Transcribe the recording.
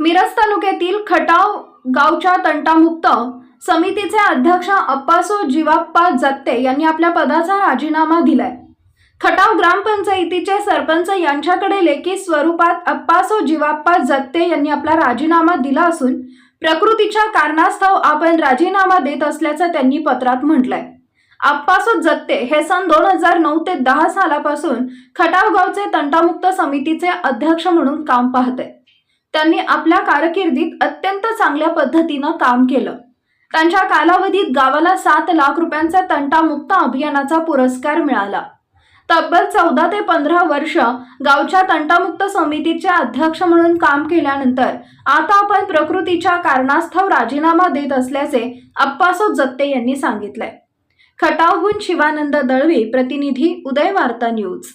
मिरज तालुक्यातील खटाव गावच्या तंटामुक्त समितीचे अध्यक्ष अप्पासो जीवाप्पा जत्ते यांनी आपल्या पदाचा राजीनामा दिलाय. खटाव ग्रामपंचायतीचे सरपंच यांच्याकडे लेखी स्वरूपात अप्पासो जीवाप्पा जत्ते यांनी आपला राजीनामा दिला असून प्रकृतीच्या कारणास्तव आपण राजीनामा देत असल्याचं त्यांनी पत्रात म्हटलंय. आप्पासो जत्ते हे सन दोन हजार नऊ ते दहा सालापासून खटाव गावचे तंटामुक्त समितीचे अध्यक्ष म्हणून काम पाहते त्यांनी आपल्या कारकिर्दीत अत्यंत चांगल्या पद्धतीनं काम केलं. त्यांच्या कालावधीत गावाला सात लाख रुपयांचा तंटामुक्त अभियानाचा पुरस्कार मिळाला. तब्बल चौदा ते पंधरा वर्ष गावच्या तंटामुक्त समितीचे अध्यक्ष म्हणून काम केल्यानंतर आता आपण प्रकृतीच्या कारणास्तव राजीनामा देत असल्याचे अप्पासो जत्ते यांनी सांगितलंय. खटावहून शिवानंद दळवी प्रतिनिधी उदय वार्ता न्यूज.